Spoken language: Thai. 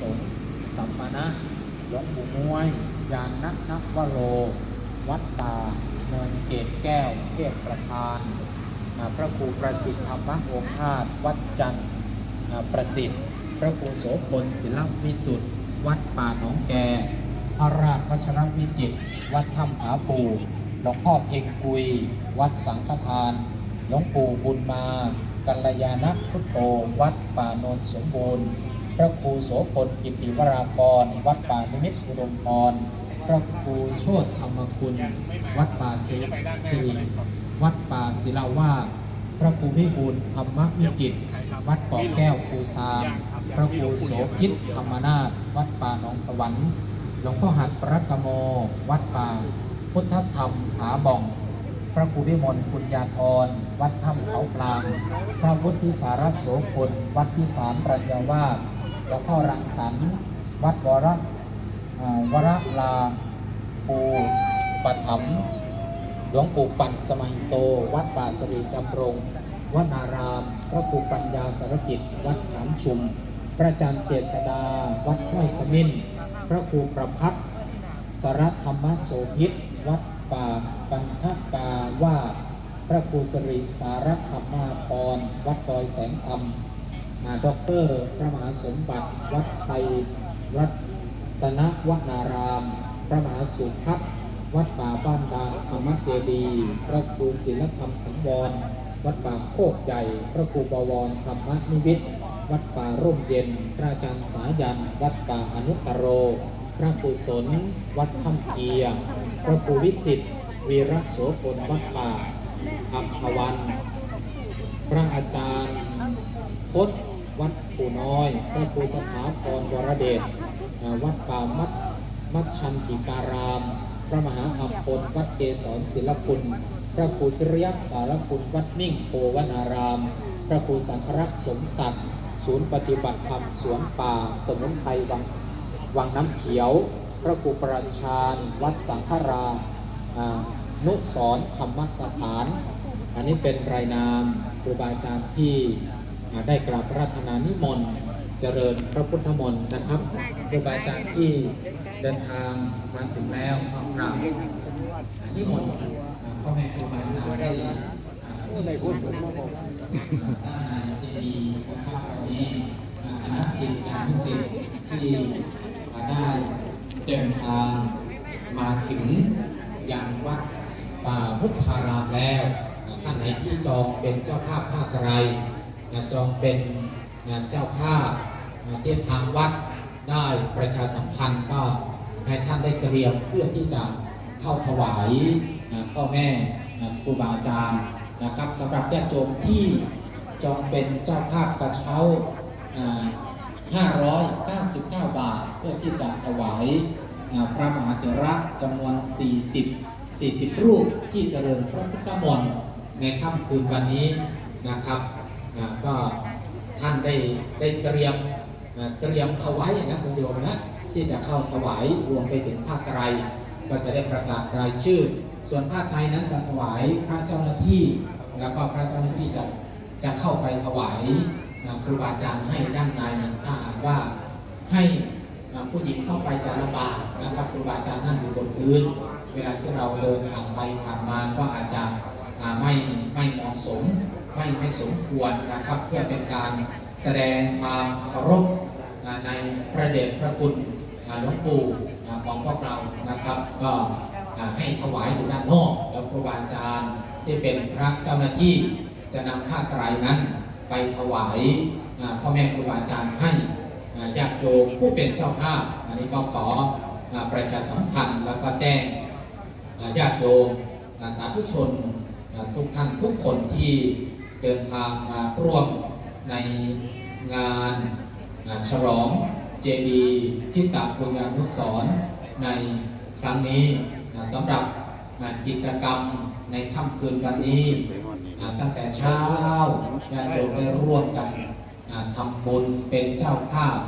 สงฆ์สัมมาณะหลวงปู่มวยยานนักนักวโร วัดป่าเนินเกตแก้ว เทพประธานาพระครูประสิทธิ์ธรรมโอภาสวัดจันทร์ประสิทธิ์ พระครูโสพลศิลปวิสุทธิ์ วัดป่าหนองแกพระราชวัชรวิจิตรวัดถ้ำผาปูหลวงพ่อเพ็งกุย วัดสังฆทาน หลวงปู่บุญมา กัลยาณพุทโตวัดป่าโนนสมบูรณ์ ระครูโสพลกิติวรากร วัดป่านิมิตรอุดมพรพระครูโชตธรรมคุณ วัดป่าศิริวัดป่าศิลาวาสพระครูวิบูลธรรมวิจิตวัดเกาะแก้วภูซามพระครูโสพิษธรรมนาถวัดป่าหนองสวรรค์ หลวงพ่อหัดปรักโม วัดป่า พุทธธรรมผาบ่อง พระครูวิมลปุญญาธรวัดถ้ำเขากลาง พระวุฒิสารโสพลวัดพิสารรัญญาวาส หลวงพ่อรังสรรค์วัดวรวรลาปูปถัมหลวงปู่ปั่นสมัยโต วัดป่าสรีดำรงวัดนาราม พระครูปัญญาสารกิจ วัดขามชุม พระอาจารย์เจษดา วัดห้วยขมิ้น พระครูประพัฒน์สารธรรมโสพิษวัดป่าปันทกาว่า พระครูสริสารธรรมาพรวัดดอยแสงธรรมนา ด็อกเตอร์พระมหาสมบัติวัดไทยรัตนวนาราม พระมหาสุพัฒวัดป่าบ้านบางธรรมเจดีพระครูศิลธรรมสังวร วัดป่าโคกใหญ่ พระครูบวรธรรมนิวิทย์วัดป่าร่มเย็น พระอาจารย์สายัน วัดป่าอนุตโร พระครูสนวัดถ้ำเกียร์พระครูวิสิทธิ์วีระโสพลวัดป่าอัมพวัน พระอาจารย์พจน์ ปู่น้อย พระครูสถาพรวรเดชวัดป่ามัดมัดชันติการาม พระมหาอัพลวัดเกศรศิลปุณพระครูตริยสารคุณวัดนิ่งโพวนาราม พระครูสังฆรักษ์สมศักดิ์ศูนย์ปฏิบัติธรรมสวนป่า สมุนไพรวังวังน้ำเขียว พระครูประชานวัดสังฆรานุสรธรรมสถาน อันนี้เป็นรายนามครูบาอาจารย์ที่ ได้กราบระราชนานิมนต์เจริญพระพุทธมนต์นะครับครูบาอาจารย์ที่เดินทางมาถึงแล้วก็กราบนิมนต์พ่อแม่ครูบาอาจารย์ได้อ่าขึ้นสู่ด้านในเจดีย์นะครับวันนี้อ่าคณะศิษย์การพิเศษที่ได้เดินทางมาถึงยังวัดป่าพุทธารามแล้วท่านไหนที่จองเป็นเจ้าภาพภาคไร จองเป็นอ่าเจ้าภาพที่ทางวัดได้ประชาสัมพันธ์ก็ให้ท่านได้เตรียมเพื่อที่จะเข้าถวายพ่อแม่ครูบาอาจารย์นะครับสำหรับญาติโยมที่จองเป็นเจ้าภาพกระเช้าอ่า599 บาท เพื่อที่จะถวายพระมหาเถระจำนวน 40 40 รูปที่เจริญพระพุทธมนต์ในค่ำคืนวันนี้นะครับ ก็ท่านได้ได้เตรียมเตรียมเอาไว้นะคุณโยมนะที่จะเข้าถวายรวมไปถึงภาคไตร ก็จะได้ประกาศรายชื่อ ส่วนภาคไทยนั้นจะถวายพระเจ้าหน้าที่ แล้วก็พระเจ้าหน้าที่จะจะเข้าไปถวายครูบาอาจารย์ให้ด้านในถ้าหากว่าให้ผู้หญิงเข้าไปจะลำบากนะครับครูบาอาจารย์นั่งอยู่บนพื้น เวลาที่เราเดินผ่านไปผ่านมาก็อาจจะ ไม่ไม่เหมาะสม ไม่ไม่สมควรนะครับ เพื่อเป็นการแสดงความเคารพในพระเดชพระคุณหลวงปู่ของพวกเรานะครับ ก็ให้ถวายอยู่ด้านนอกแล้วครูบาอาจารย์ที่เป็นพระเจ้าหน้าที่จะนำผ้าไตรนั้นไปถวายพ่อแม่ครูบาอาจารย์ให้ญาติโยมผู้เป็นเจ้าภาพ อันนี้ก็ขอประชาสัมพันธ์แล้วก็แจ้งญาติโยมสาธุชน ทุกท่านทุกคนที่เดินทางมาร่วมในงานฉลองเจดีที่ตักบุญญานุสรณ์ในครั้งนี้สำหรับกิจกรรมในค่ำคืนวันนี้ ตั้งแต่เช้าญาติโยมได้ร่วมกันทำบุญเป็นเจ้าภาพ